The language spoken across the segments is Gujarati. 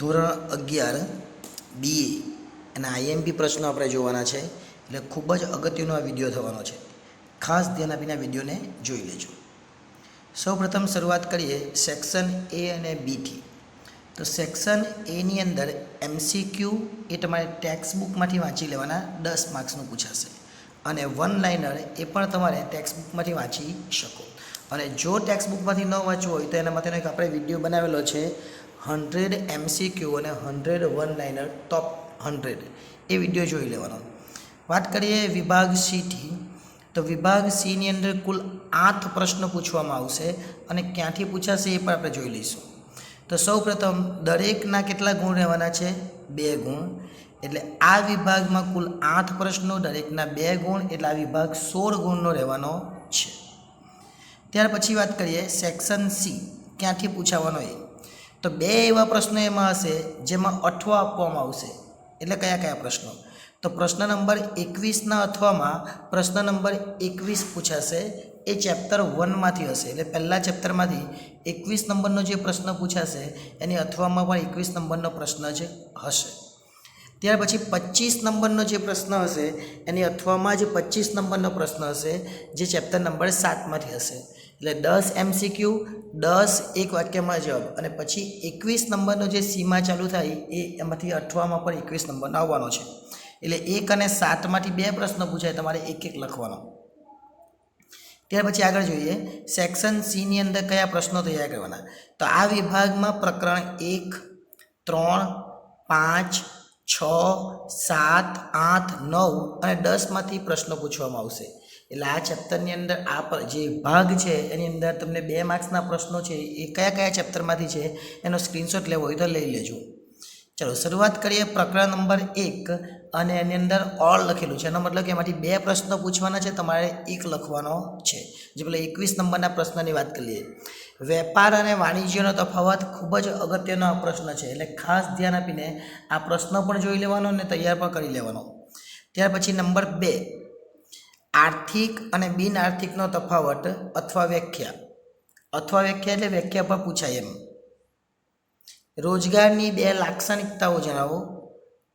ધોરણ અગિયાર બી અને આઈએમપી પ્રશ્નો આપણે જોવાના છે. એટલે ખૂબ જ અગત્યનો આ વીડિયો થવાનો છે. ખાસ ધ્યાન આપીને આ વિડીયોને જોઈ લેજો. સૌપ્રથમ શરૂઆત કરીએ સેક્શન એ અને બીથી તો સેક્શન એની અંદર એમસીક્યુ એ તમારે ટેક્સ્ટ બુકમાંથી વાંચી લેવાના દસ માર્ક્સનું પૂછાશે. અને વન લાઇનર એ પણ તમારે ટેક્સ્ટ બુકમાંથી વાંચી શકો. અને જો ટેક્સ્ટ બુકમાંથી ન વાંચવું હોય તો એના માટેનો એક આપણે વીડિયો બનાવેલો છે. હંડ્રેડ એમસીક્યુ અને hundred one liner top hundred. એ વીડિયો જોઈ લેવાનો. વાત કરીએ વિભાગ સીથી તો વિભાગ સીની અંદર કુલ આઠ પ્રશ્નો પૂછવામાં આવશે અને ક્યાંથી પૂછાશે એ પણ આપણે જોઈ લઈશું. તો સૌપ્રથમ, દરેકના કેટલા ગુણ રહેવાના છે? બે ગુણ. એટલે આ વિભાગમાં કુલ આઠ પ્રશ્નો, દરેકના બે ગુણ, એટલે આ વિભાગ સોળ ગુણનો રહેવાનો છે. ત્યાર પછી વાત કરીએ સેક્શન સી. ક્યાંથી પૂછાવાનો એ? તો બે એવા પ્રશ્નો એમાં હશે જેમાં અઠવા આપવામાં આવશે. એટલે કયા કયા પ્રશ્નો? તો પ્રશ્ન નંબર એકવીસના અથવામાં પ્રશ્ન નંબર એકવીસ પૂછાશે, એ ચેપ્ટર વનમાંથી હશે. એટલે પહેલાં ચેપ્ટરમાંથી એકવીસ નંબરનો જે પ્રશ્ન પૂછાશે, એની અથવામાં પણ એકવીસ નંબરનો પ્રશ્ન જ હશે. ત્યાર પછી પચીસ નંબરનો જે પ્રશ્ન હશે, એની અથવામાં જે પચીસ નંબરનો પ્રશ્ન હશે, જે ચેપ્ટર નંબર સાતમાંથી હશે. એટલે દસ એમસીક્યુ દસ એક વાક્યમાં જવાબ અને પછી એકવીસ નંબરનો જે સીમા ચાલુ થાય એ એમાંથી અઠવામાં પણ એકવીસ નંબરનો આવવાનો છે. એટલે એક અને સાતમાંથી બે પ્રશ્નો પૂછાય તમારે એક એક લખવાનો. ત્યાર પછી આગળ જોઈએ, સેક્શન સીની અંદર કયા પ્રશ્નો તૈયાર કરવાના? તો આ વિભાગમાં પ્રકરણ એક, ત્રણ, પાંચ, છ, સાત, આઠ, નવ અને દસમાંથી પ્રશ્નો પૂછવામાં આવશે. એટલે આ ચેપ્ટરની અંદર આ જે ભાગ છે, એની અંદર તમને બે માર્ક્સના પ્રશ્નો છે, એ કયા કયા ચેપ્ટરમાંથી છે, એનો સ્ક્રીનશોટ લેવો હોય તો લઈ લેજો. ચલો, શરૂઆત કરીએ પ્રકરણ નંબર એક, અને એની અંદર ઓલ લખેલું છે. એનો મતલબ કે એમાંથી બે પ્રશ્નો પૂછવાના છે, તમારે એક લખવાનો છે. જે પેલા એકવીસ નંબરના પ્રશ્નની વાત કરીએ. વેપાર અને વાણિજ્યનો તફાવત ખૂબ જ અગત્યનો આ પ્રશ્ન છે, એટલે ખાસ ધ્યાન આપીને આ પ્રશ્ન પણ જોઈ લેવાનો અને તૈયાર પણ કરી લેવાનો. ત્યાર પછી નંબર બે આર્થિક અને બિન આર્થિકનો તફાવત અથવા વ્યાખ્યા. અથવા વ્યાખ્યા એટલે વ્યાખ્યા પર પૂછાય એમ. રોજગારની બે લાક્ષણિકતાઓ જણાવો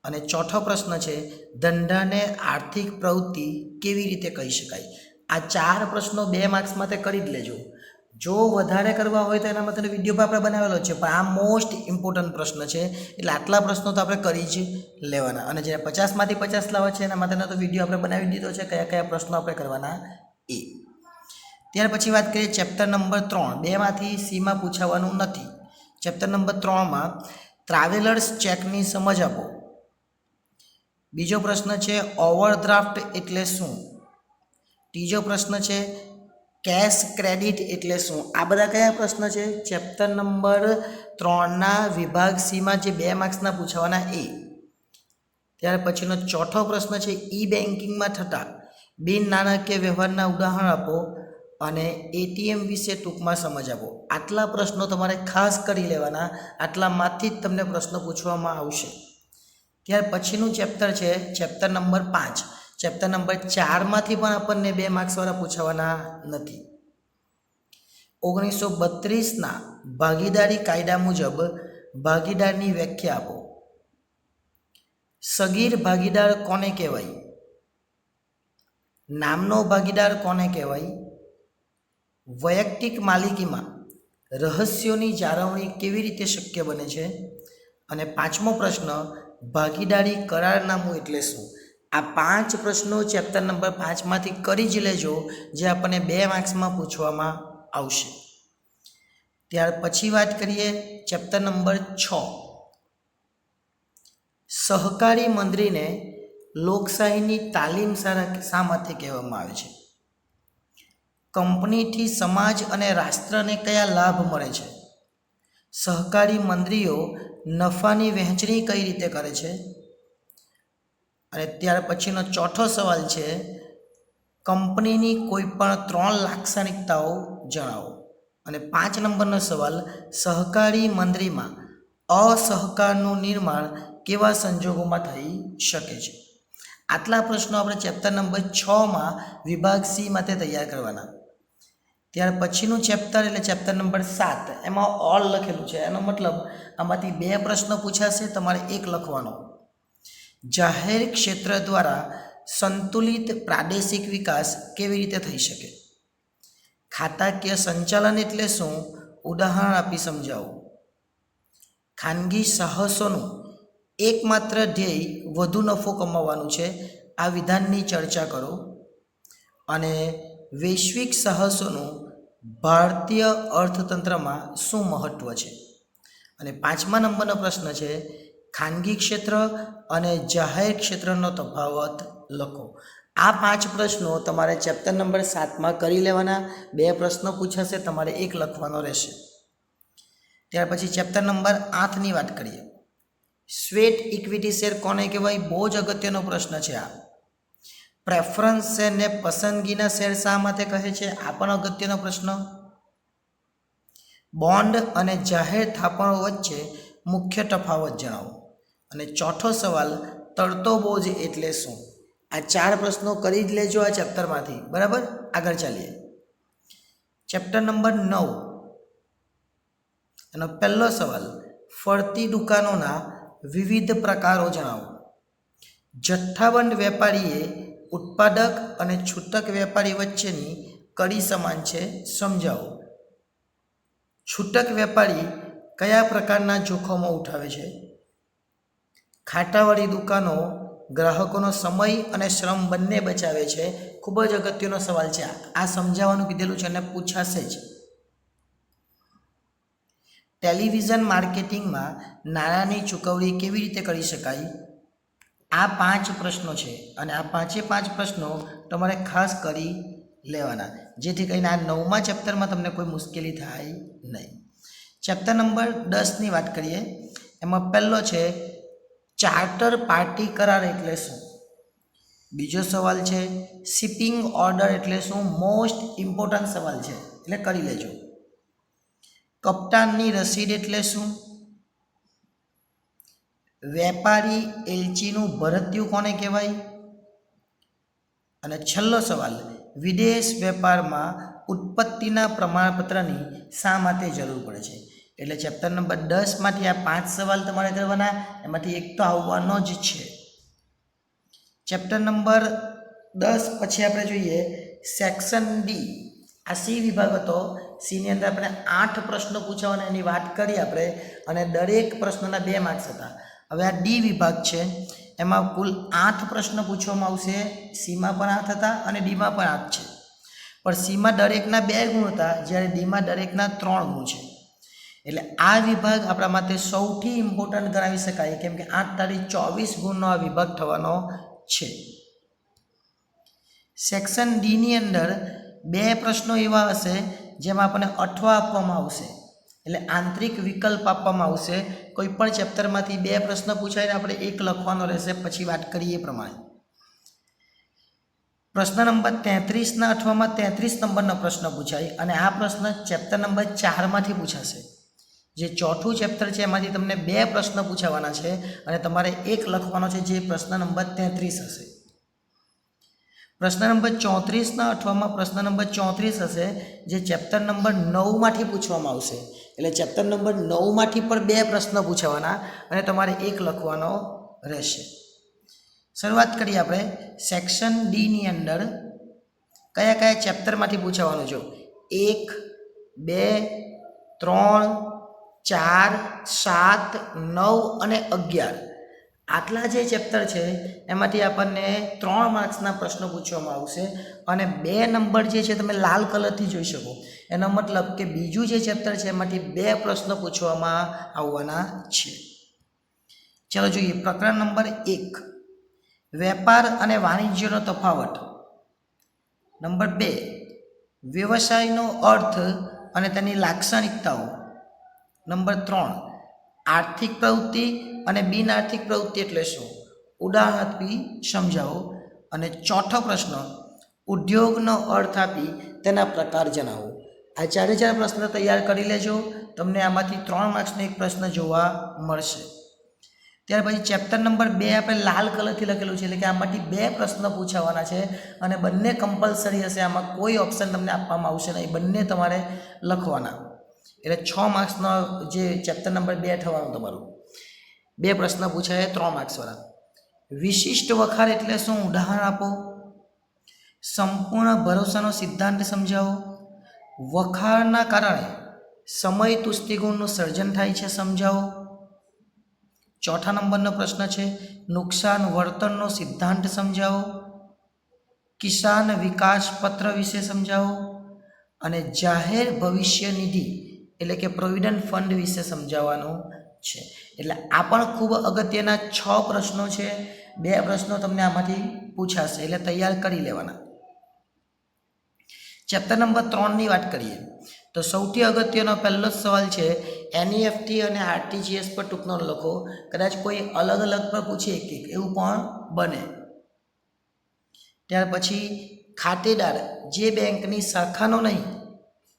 અને ચોથો પ્રશ્ન છે, ધંધાને આર્થિક પ્રવૃત્તિ કેવી રીતે કહી શકાય? આ ચાર પ્રશ્નો બે માર્ક્સ માટે કરી જ લેજો. જો વધારે કરવા હોય તો એના માટે વીડિયો પણ આપણે બનાવેલો છે. પણ આ મોસ્ટ ઇમ્પોર્ટન્ટ પ્રશ્ન છે. એટલે આટલા પ્રશ્નો તો આપણે કરી જ લેવાના. અને જે પચાસમાંથી પચાસ લાવવા છે, એના માટેનો તો વીડિયો આપણે બનાવી દીધો છે. કયા કયા પ્રશ્નો આપણે કરવાના એ. ત્યાર પછી વાત કરીએ ચેપ્ટર નંબર ત્રણ. બેમાંથી સીમાં પૂછાવાનું નથી. ચેપ્ટર નંબર ત્રણમાં ટ્રાવેલર્સ ચેકની સમજ આપો. બીજો પ્રશ્ન છે ઓવરડ્રાફ્ટ એટલે શું? ત્રીજો પ્રશ્ન છે કેશ ક્રેડિટ એટલે શું? આ બધા કયા પ્રશ્ન છે? ચેપ્ટર નંબર ત્રણના વિભાગ સીમાં જે બે માર્ક્સના પૂછવાના એ. ત્યાર પછીનો ચોથો પ્રશ્ન છે ઈ બેન્કિંગમાં થતા બિન નાણાકીય વ્યવહારના ઉદાહરણ આપો અને એટીએમ વિશે ટૂંકમાં સમજ આપો. આટલા પ્રશ્નો તમારે ખાસ કરી લેવાના આટલામાંથી જ તમને પ્રશ્નો પૂછવામાં આવશે. ત્યાર પછીનું ચેપ્ટર છે, ચેપ્ટર નંબર પાંચ. ચેપ્ટર નંબર ચારમાંથી પણ આપણને બે માર્ક્સવાળા પૂછાવાના નથી. ઓગણીસો બત્રીસના ભાગીદારી કાયદા મુજબ ભાગીદારની વ્યાખ્યા આપો. સગીર ભાગીદાર કોને કહેવાય? નામનો ભાગીદાર કોને કહેવાય? વૈયક્તિક માલિકીમાં રહસ્યોની જાળવણી કેવી રીતે શક્ય બને છે? અને પાંચમો પ્રશ્ન, ભાગીદારી કરારનામું એટલે શું? આ પાંચ પ્રશ્નો ચેપ્ટર નંબર પાંચમાંથી કરી જ લેજો, જે આપણને બે માર્ક્સમાં પૂછવામાં આવશે. ત્યાર પછી વાત કરીએ ચેપ્ટર નંબર છ. સહકારી મંત્રીને લોકશાહીની તાલીમ શા માટે કહેવામાં આવે છે. કંપનીથી સમાજ અને રાષ્ટ્રને કયા લાભ મળે છે? સહકારી મંત્રીઓ નફાની વહેંચણી કઈ રીતે કરે છે? અને ત્યાર પછીનો ચોથો સવાલ છે, કંપનીની કોઈ પણ ત્રણ લાક્ષણિકતાઓ જણાવો. અને પાંચ નંબરનો સવાલ, સહકારી મંત્રીમાં અસહકારનું નિર્માણ કેવા સંજોગોમાં થઈ શકે છે? આટલા પ્રશ્નો આપણે ચેપ્ટર નંબર છમાં વિભાગ સી માટે તૈયાર કરવાના. ત્યાર પછીનું ચેપ્ટર એટલે ચેપ્ટર નંબર સાત, એમાં ઓલ લખેલું છે. એનો મતલબ, આમાંથી બે પ્રશ્નો પૂછાશે, તમારે એક લખવાનો. જાહેર ક્ષેત્ર દ્વારા સંતુલિત પ્રાદેશિક વિકાસ કેવી રીતે થઈ શકે? ખાતાકીય સંચાલન એટલે શું? ઉદાહરણ આપી સમજાવો. ખાનગી સાહસોનું એકમાત્ર ધ્યેય વધુ નફો કમાવાનું છે. આ વિધાનની ચર્ચા કરો. અને વૈશ્વિક સાહસોનું ભારતીય અર્થતંત્રમાં શું મહત્ત્વ છે? અને પાંચમા નંબરનો પ્રશ્ન છે ખાનગી ક્ષેત્ર અને જાહેર ક્ષેત્રનો તફાવત લખો. આ પાંચ પ્રશ્નો તમારે ચેપ્ટર નંબર સાતમાં કરી લેવાના. બે પ્રશ્નો પૂછાશે, તમારે એક લખવાનો રહેશે. ત્યાર પછી ચેપ્ટર નંબર આઠની વાત કરીએ. સ્વેટ ઇક્વિટી શેર કોને કહેવાય? બહુ જ અગત્યનો પ્રશ્ન છે આ. પ્રેફરન્સ શેરને પસંદગીના શેર શા માટે કહે છે? આ પણ અગત્યનો પ્રશ્ન. બોન્ડ અને જાહેર થાપણો વચ્ચે મુખ્ય તફાવત જણાવો. અને ચોથો સવાલ, તરતો બોજ એટલે શું? આ ચાર પ્રશ્નો કરી જ લેજો આ ચેપ્ટરમાંથી. બરાબર? આગળ ચાલીએ. ચેપ્ટર નંબર નવ. એનો પહેલો સવાલ, ફરતી દુકાનોના વિવિધ પ્રકારો જણાવો. જથ્થાબંધ વેપારીએ ઉત્પાદક અને છૂટક વેપારી વચ્ચેની કડી સમાન છે, સમજાવો. છૂટક વેપારી કયા પ્રકારના જોખમો ઉઠાવે છે? ખાટાવાળી દુકાનો ગ્રાહકોનો સમય અને શ્રમ બંને બચાવે છે, ખૂબ જ અગત્યનો સવાલ છે. આ સમજાવવાનું કીધેલું છે અને પૂછાશે જ. ટેલિવિઝન માર્કેટિંગમાં નાણાંની ચૂકવણી કેવી રીતે કરી શકાય? આ પાંચ પ્રશ્નો છે અને આ પાંચે પાંચ પ્રશ્નો તમારે ખાસ કરી લેવાના, જેથી કરીને આ નવમા ચેપ્ટરમાં તમને કોઈ મુશ્કેલી થાય નહીં. ચેપ્ટર નંબર દસની વાત કરીએ, એમાં પહેલો છે ચાર્ટર પાર્ટી કરાર એટલે શું? બીજો સવાલ છે, શિપિંગ ઓર્ડર એટલે શું? મોસ્ટ ઇમ્પોર્ટન્ટ સવાલ છે, એટલે કરી લેજો. કપ્તાનની રસીદ એટલે શું? વેપારી એલચીનું ભરત્યું કોને કહેવાય? અને છેલ્લો સવાલ, વિદેશ વેપારમાં ઉત્પત્તિના પ્રમાણપત્રની શા માટે જરૂર પડે છે? એટલે ચેપ્ટર નંબર દસમાંથી આ પાંચ સવાલ તમારે કરવાના, એમાંથી એક તો આવવાનો જ છે. ચેપ્ટર નંબર દસ પછી આપણે જોઈએ સેક્શન ડી આ સી વિભાગ હતો. સીની અંદર આપણે આઠ પ્રશ્નો પૂછાવાના, એની વાત કરી આપણે, અને દરેક પ્રશ્નોના બે માર્ક્સ હતા. હવે આ ડી વિભાગ છે. એમાં કુલ આઠ પ્રશ્ન પૂછવામાં આવશે. સીમાં પણ આઠ હતા અને ડીમાં પણ આઠ છે. પણ સીમાં દરેકના બે ગુણ હતા, જ્યારે ડીમાં દરેકના ત્રણ ગુણ છે. એટલે આ વિભાગ આપણા માટે સૌથી ઇમ્પોર્ટન્ટ ગણાવી શકાય, કેમ કે આઠ તારીખ ચોવીસ ગુણનો આ વિભાગ થવાનો છે. સેક્શન ડીની અંદર બે પ્રશ્નો એવા હશે, જેમાં આપણને અઠવા આપવામાં આવશે. એટલે આંતરિક વિકલ્પ આપવામાં આવશે. કોઈ પણ ચેપ્ટરમાંથી બે પ્રશ્ન પૂછાઈને આપણે એક લખવાનો રહેશે, પછી વાત કરીએ પ્રમાણે. પ્રશ્ન નંબર તેત્રીસના અઠવામાં તેત્રીસ નંબરનો પ્રશ્ન પૂછાય, અને આ પ્રશ્ન ચેપ્ટર નંબર ચારમાંથી પૂછાશે. જે ચોથું ચેપ્ટર છે, એમાંથી તમને બે પ્રશ્ન પૂછાવાના છે અને તમારે એક લખવાનો છે, જે પ્રશ્ન નંબર તેત્રીસ હશે. પ્રશ્ન નંબર ચોત્રીસના અઠવામાં પ્રશ્ન નંબર ચોત્રીસ હશે, જે ચેપ્ટર નંબર નવમાંથી પૂછવામાં આવશે. એટલે ચેપ્ટર નંબર નવમાંથી પણ બે પ્રશ્ન પૂછાવાના અને તમારે એક લખવાનો રહેશે. શરૂઆત કરીએ આપણે. સેક્શન ડીની અંદર કયા કયા ચેપ્ટરમાંથી પૂછાવાનું છો? એક, બે, ત્રણ ચાર, સાત, નવ અને અગિયાર. આટલા જે ચેપ્ટર છે, એમાંથી આપણને ત્રણ માર્ક્સના પ્રશ્નો પૂછવામાં આવશે અને બે નંબર જે છે તમે લાલ કલરથી જોઈ શકો. એનો મતલબ કે બીજું જે ચેપ્ટર છે, એમાંથી બે પ્રશ્નો પૂછવામાં આવવાના છે. ચાલો જોઈએ, પ્રકરણ નંબર એક. વેપાર અને વાણિજ્યનો તફાવત. નંબર બે. વ્યવસાયનો અર્થ અને તેની લાક્ષણિકતાઓ. નંબર ત્રણ, આર્થિક પ્રવૃત્તિ અને બિન આર્થિક પ્રવૃત્તિ એટલે શું? ઉદાહરણ આપી સમજાવો અને ચોથો પ્રશ્ન, ઉદ્યોગનો અર્થ આપી તેના પ્રકાર જણાવો. આ ચારે ચાર પ્રશ્ન તૈયાર કરી લેજો, તમને આમાંથી ત્રણ માર્ક્સનો એક પ્રશ્ન જોવા મળશે. ત્યાર પછી ચેપ્ટર નંબર બે આપણે લાલ કલરથી લખેલું છે, એટલે કે આમાંથી બે પ્રશ્ન પૂછાવાના છે અને બંને કમ્પલસરી હશે, આમાં કોઈ ઓપ્શન તમને આપવામાં આવશે નહીં, બંને તમારે લખવાના. એટલે છ માર્ક્સનો જે ચેપ્ટર નંબર બે થવાનું તમારું. બે પ્રશ્ન પૂછાય ત્રણ માર્ક્સવાળા વિશિષ્ટ વખાર એટલે શું? ઉદાહરણ આપો. સંપૂર્ણ ભરોસાનો સિદ્ધાંત સમજાવો. વખારના કારણે સમય તુષ્ટિગુણનું સર્જન થાય છે સમજાવો. ચોથા નંબરનો પ્રશ્ન છે, નુકસાન વર્તનનો સિદ્ધાંત સમજાવો. કિસાન વિકાસ પત્ર વિશે સમજાવો. અને જાહેર ભવિષ્ય નિધિ એટલે કે પ્રોવિડન્ટ ફંડ વિશે સમજાવવાનું છે. એટલે આ પણ ખૂબ અગત્યના છ પ્રશ્નો છે. બે પ્રશ્નો તમને આમાંથી પૂછાશે. એટલે તૈયાર કરી લેવાના. ચેપ્ટર નંબર ત્રણની વાત કરીએ. તો સૌથી અગત્યનો પહેલો જ સવાલ છે એનઈએફટી અને આરટીજીએસ પર ટૂંકનો લખો. કદાચ કોઈ અલગ અલગ પર પૂછે કે એવું પણ બને. ત્યાર પછી ખાતેદાર જે બેંકની શાખાનો નહીં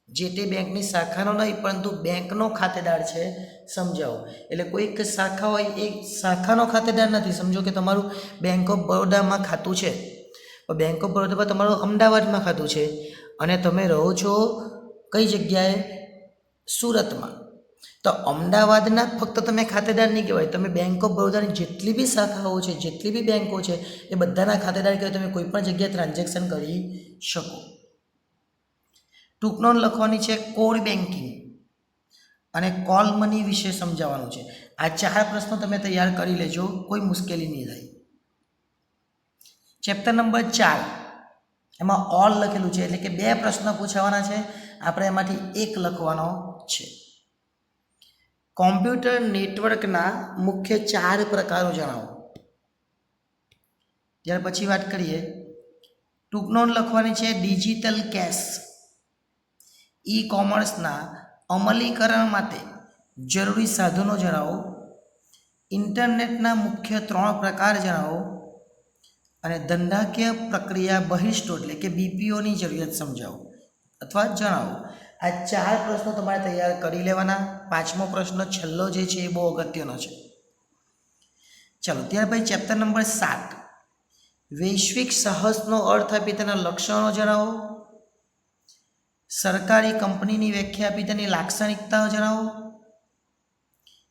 જે તે બેંકની શાખાનો નહીં, પરંતુ બેંકનો ખાતેદાર છે, સમજાવો. એટલે કોઈક શાખા હોય, એ શાખાનો ખાતેદાર નથી. સમજો કે તમારું બેંક ઓફ બરોડામાં ખાતું છે. બેંક ઓફ બરોડામાં તમારું અમદાવાદમાં ખાતું છે. અને તમે રહો છો કઈ જગ્યાએ? સુરતમાં. તો અમદાવાદના ફક્ત તમે ખાતેદાર નહીં કહેવાય. તમે બેંક ઓફ બરોડાની જેટલી બી શાખાઓ છે, જેટલી બી બેંકો છે, એ બધાના ખાતેદાર કહેવાય. તમે કોઈ પણ જગ્યાએ ટ્રાન્ઝેક્શન કરી શકો. ટૂંક નોંધ લખવાની છે કોર બેન્કિંગ અને કોલ મની વિશે સમજાવવાનું છે. આ ચાર પ્રશ્નો તમે તૈયાર કરી લેજો, કોઈ મુશ્કેલી નહીં થાય. ચેપ્ટર નંબર ચાર. એમાં ઓલ લખેલું છે, એટલે કે બે પ્રશ્ન પૂછાવાના છે. આપણે એમાંથી એક લખવાનો છે. કોમ્પ્યુટર નેટવર્કના મુખ્ય ચાર પ્રકારો જણાવો. ત્યાર પછી વાત કરીએ. ટૂંક નોંધ લખવાની છે ડિજિટલ કેશ. ઈ કોમર્સના અમલીકરણ માટે જરૂરી સાધનો જણાવો, ઇન્ટરનેટના મુખ્ય ત્રણ પ્રકાર જણાવો અને ધંધાકીય પ્રક્રિયા બહિષ્ઠો એટલે કે બીપીઓની જરૂરિયાત સમજાવો અથવા જણાવો. આ ચાર પ્રશ્નો તમારે તૈયાર કરી લેવાના. પાંચમો પ્રશ્ન છેલ્લો જે છે એ બહુ અગત્યનો છે. ચાલો, ત્યાર પછી ચેપ્ટર નંબર સાત. વૈશ્વિક સાહસનો અર્થ આપી તેના લક્ષણો જણાવો. સરકારી કંપનીની વ્યાખ્યા આપી તેની લાક્ષણિકતાઓ જણાવો.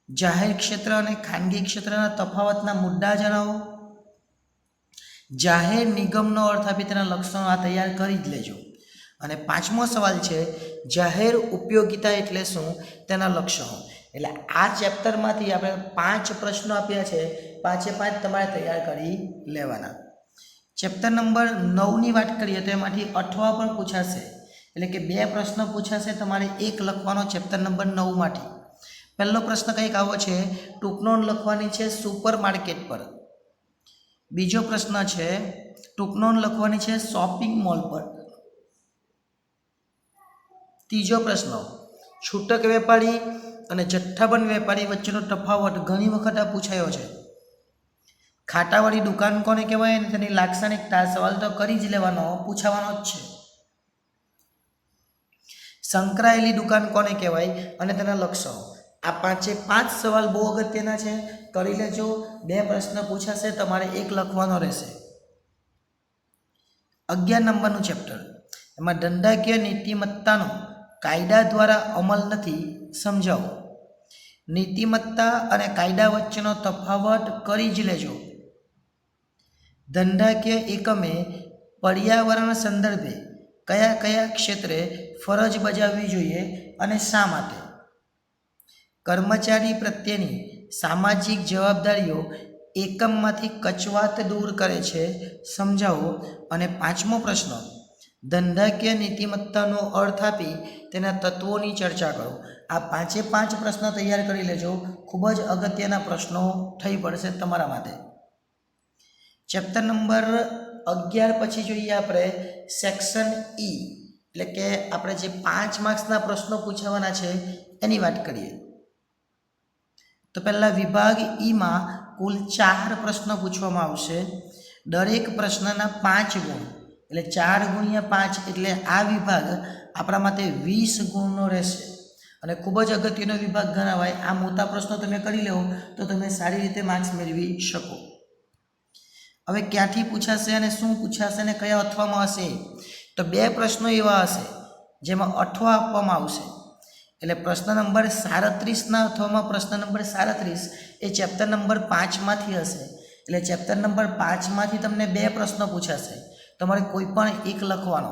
જાહેર ક્ષેત્ર અને ખાનગી ક્ષેત્રના તફાવતના મુદ્દા જણાવો. જાહેર નિગમનો અર્થ આપી તેના લક્ષણો આ તૈયાર કરી જ લેજો. અને પાંચમો સવાલ છે, જાહેર ઉપયોગિતા એટલે શું? તેના લક્ષણો. એટલે આ ચેપ્ટરમાંથી આપણે પાંચ પ્રશ્નો આપ્યા છે, પાંચે પાંચ તમારે તૈયાર કરી લેવાના. ચેપ્ટર નંબર નવની વાત કરીએ તો એમાંથી અઠવા પણ પૂછાશે. એટલે કે બે પ્રશ્ન પૂછાશે તમારે એક લખવાનો ચેપ્ટર નંબર નવમાંથી. પહેલો પ્રશ્ન કંઈક આવો છે ટૂંકનોન લખવાની છે સુપર માર્કેટ પર. બીજો પ્રશ્ન છે ટૂંકનોન લખવાની છે શોપિંગ મોલ પર. ત્રીજો પ્રશ્ન, છૂટક વેપારી અને જથ્થાબંધ વેપારી વચ્ચેનો તફાવત ઘણી વખત આ પૂછાયો છે. ખાટાવાળી દુકાન કોને કહેવાય? અને તેની લાક્ષણિકતા, સવાલ તો કરી જ લેવાનો, પૂછાવાનો જ છે. સંકળાયેલી દુકાન કોને કહેવાય? અને તેના લક્ષણો. આ પાંચે પાંચ સવાલ બહુ અગત્યના છે. કરી લેજો. બે પ્રશ્ન પૂછાશે, તમારે એક લખવાનો રહેશે. અગિયાર નંબરનું ચેપ્ટર. એમાં ધંધાકીય નીતિમત્તાનો કાયદા દ્વારા અમલ નથી, સમજાવો. નીતિમત્તા અને કાયદા વચ્ચેનો તફાવત કરી જ લેજો. ધંધાકીય એકમે પર્યાવરણ સંદર્ભે કયા કયા ક્ષેત્રે ફરજ બજાવવી જોઈએ અને શા માટે? કર્મચારી પ્રત્યેની સામાજિક જવાબદારીઓ એકમમાંથી કચવાત દૂર કરે છે, સમજાવો? અને પાંચમો પ્રશ્ન, ધંધાકીય નીતિમત્તાનો અર્થ આપી તેના તત્વોની ચર્ચા કરો. આ પાંચે પાંચ પ્રશ્ન તૈયાર કરી લેજો. ખૂબ જ અગત્યના પ્રશ્નો થઈ પડશે તમારા માટે. ચેપ્ટર નંબર અગિયાર પછી જોઈએ આપણે સેક્શન ઈ એટલે કે આપણે જે પાંચ માર્ક્સના પ્રશ્નો પૂછાવાના છે, એની વાત કરીએ. તો પહેલાં વિભાગ ઈમાં કુલ ચાર પ્રશ્નો પૂછવામાં આવશે. દરેક પ્રશ્નના પાંચ ગુણ. એટલે ચાર ગુણ્યા પાંચ એટલે આ વિભાગ આપણા માટે વીસ ગુણનો રહેશે. અને ખૂબ જ અગત્યનો વિભાગ ગણાવાય. આ મોટા પ્રશ્નો તમે કરી લેવો તો તમે સારી રીતે માર્ક્સ મેળવી શકો. હવે ક્યાંથી પૂછાશે અને શું પૂછાશે અને કયા અથવામાં હશે? તો બે પ્રશ્નો એવા હશે, જેમાં અઠવા આપવામાં આવશે. એટલે પ્રશ્ન નંબર સાડત્રીસના અથવામાં પ્રશ્ન નંબર સાડત્રીસ એ ચેપ્ટર નંબર પાંચમાંથી હશે. એટલે ચેપ્ટર નંબર પાંચમાંથી તમને બે પ્રશ્નો પૂછાશે. તમારે કોઈ પણ એક લખવાનો.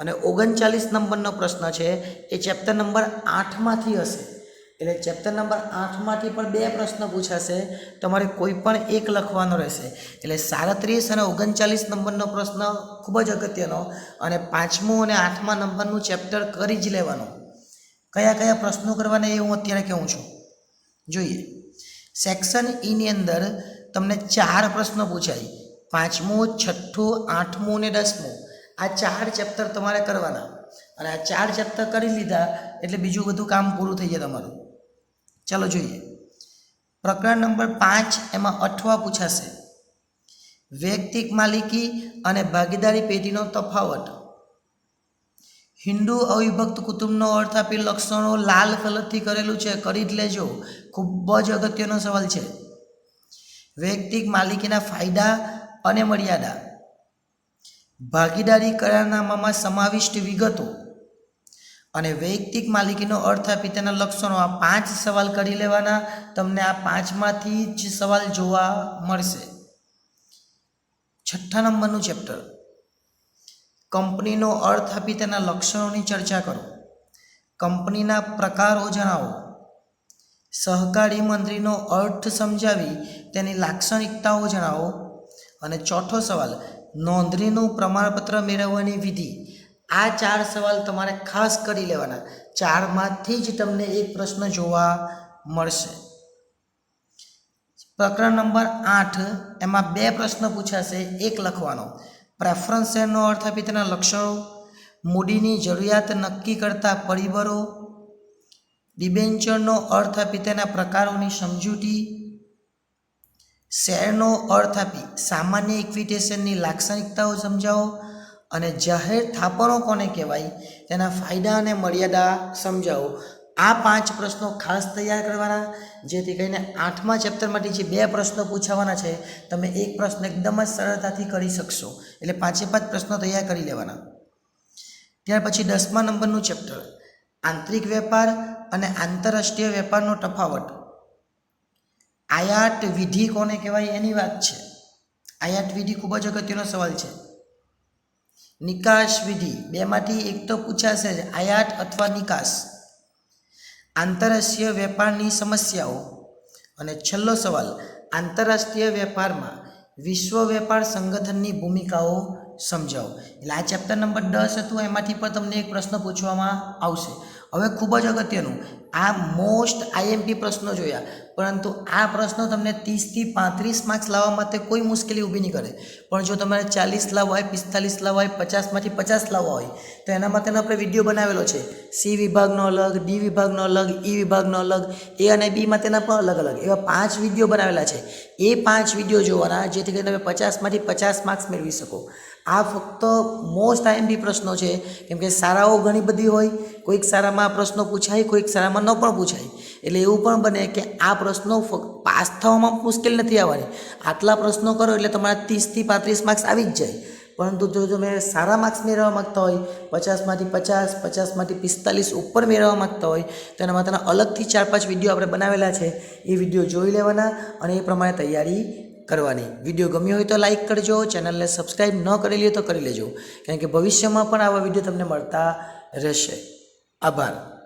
અને ઓગણચાલીસ નંબરનો પ્રશ્ન છે, એ ચેપ્ટર નંબર આઠમાંથી હશે. એટલે ચેપ્ટર નંબર આઠમાંથી પણ બે પ્રશ્ન પૂછાશે. તમારે કોઈ પણ એક લખવાનો રહેશે. એટલે સાડત્રીસ અને ઓગણચાલીસ નંબરનો પ્રશ્ન ખૂબ જ અગત્યનો અને પાંચમું અને આઠમા નંબરનું ચેપ્ટર કરી જ લેવાનું. કયા કયા પ્રશ્નો કરવાના એ હું અત્યારે કહું છું. જોઈએ. સેક્શન ઈની અંદર તમને ચાર પ્રશ્નો પૂછાય. પાંચમું, છઠ્ઠું, આઠમું અને દસમું. આ ચાર ચેપ્ટર તમારે કરવાના. અને આ ચાર ચેપ્ટર કરી લીધા એટલે બીજું બધું કામ પૂરું થઈ જાય તમારું. ચાલો જોઈએ. પ્રકરણ નંબર પાંચ એમાં અઠવા પૂછાશે. વૈયક્તિક માલિકી અને ભાગીદારી પેઢીનો તફાવત. હિન્દુ અવિભક્ત કુટુંબનો અર્થ આપી લક્ષણો લાલ કલરથી કરેલું છે, કરી જ લેજો. ખૂબ જ અગત્યનો સવાલ છે. વૈયક્તિક માલિકીના ફાયદા અને મર્યાદા. ભાગીદારી કરારનામામાં સમાવિષ્ટ વિગતો. અને વૈયક્તિક માલિકીનો અર્થ આપી તેના લક્ષણો આ પાંચ સવાલ કરી લેવાના. તમને આ પાંચમાંથી જ સવાલ જોવા મળશે. છઠ્ઠા નંબરનું ચેપ્ટર. કંપનીનો અર્થ આપી તેના લક્ષણોની ચર્ચા કરો. કંપનીના પ્રકારો જણાવો. સહકારી મંત્રીનો અર્થ સમજાવી તેની લાક્ષણિકતાઓ જણાવો. અને ચોથો સવાલ, નોંધણીનું પ્રમાણપત્ર મેળવવાની વિધિ. આ ચાર સવાલ તમારે ખાસ કરી લેવાના. ચારમાંથી જ તમને એક પ્રશ્ન જોવા મળશે. પ્રકરણ નંબર આઠ, એમાં બે પ્રશ્ન પૂછાશે, એક લખવાનો. પ્રેફરન્સ શેરનો અર્થ આપી તેના લક્ષણો. મૂડીની જરૂરિયાત નક્કી કરતા પરિબળો. ડિબેન્ચરનો અર્થ આપી તેના પ્રકારોની સમજૂતી. શેરનો અર્થ આપી સામાન્ય ઇક્વિટેશનની લાક્ષણિકતાઓ સમજાવો. અને જાહેર થાપણો કોને કહેવાય? તેના ફાયદા અને મર્યાદા સમજાવો. આ પાંચ પ્રશ્નો ખાસ તૈયાર કરવાના, જેથી કરીને આઠમા ચેપ્ટરમાંથી જે બે પ્રશ્નો પૂછાવાના છે, તમે એક પ્રશ્ન એકદમ જ સરળતાથી કરી શકશો. એટલે પાંચે પાંચ પ્રશ્નો તૈયાર કરી લેવાના. ત્યાર પછી દસમા નંબરનું ચેપ્ટર. આંતરિક વેપાર અને આંતરરાષ્ટ્રીય વેપારનો તફાવત. આયાત વિધિ કોને કહેવાય એની વાત છે. આયાત વિધિ ખૂબ જ અગત્યનો સવાલ છે. નિકાસ વિધિ. બેમાંથી એક તો પૂછાશે જ, આયાત અથવા નિકાસ? આંતરરાષ્ટ્રીય વેપારની સમસ્યાઓ. અને છેલ્લો સવાલ, આંતરરાષ્ટ્રીય વેપારમાં વિશ્વ વેપાર સંગઠનની ભૂમિકાઓ સમજાવો. એટલે આ ચેપ્ટર નંબર દસ હતું, એમાંથી પણ તમને એક પ્રશ્ન પૂછવામાં આવશે. હવે ખૂબ જ અગત્યનું, આ મોસ્ટ આઈએમપી પ્રશ્નો જોયા. પરંતુ આ પ્રશ્નો તમને ત્રીસથી પાંત્રીસ માર્ક્સ લાવવા માટે કોઈ મુશ્કેલી ઊભી નહીં કરે. પણ જો તમારે ચાલીસ લાવવા હોય, પિસ્તાલીસ લાવવા હોય, પચાસમાંથી પચાસ લાવવા હોય, તો એના માટેનો આપણે વીડિયો બનાવેલો છે. સી વિભાગનો અલગ, ડી વિભાગનો અલગ, ઈ વિભાગનો અલગ, એ અને બી માટેના પણ અલગ અલગ. એવા પાંચ વીડિયો બનાવેલા છે. એ પાંચ વીડિયો જોવાના, જેથી કરીને તમે પચાસમાંથી પચાસ માર્ક્સ મેળવી શકો. આ ફક્ત મોસ્ટ આઈએમપી પ્રશ્નો છે. કેમ કે શાળાઓ ઘણી બધી હોય, કોઈક આ પ્રશ્નો પૂછાય, કોઈક શાળામાં ન પણ પૂછાય. એટલે એવું પણ બને કે આ પ્રશ્નો ફક્ત પાસ થવામાં મુશ્કેલ નથી આવવાની. આટલા પ્રશ્નો કરો એટલે તમારા ત્રીસથી પાંત્રીસ માર્ક્સ આવી જ જાય. પરંતુ જો તમે સારા માર્ક્સ મેળવવા માગતા હોય, પચાસમાંથી પચાસ, પચાસમાંથી પિસ્તાલીસ ઉપર મેળવવા માગતા હોય, તો એના માટેના અલગથી ચાર પાંચ વીડિયો આપણે બનાવેલા છે. એ વીડિયો જોઈ લેવાના અને એ પ્રમાણે તૈયારી કરવાની. વીડિયો ગમ્યો હોય તો લાઇક કરજો ચેનલને સબસ્ક્રાઈબ ન કરેલી હોય તો કરી લેજો. કારણ કે ભવિષ્યમાં પણ આવા વીડિયો તમને મળતા રહેશે. આભાર.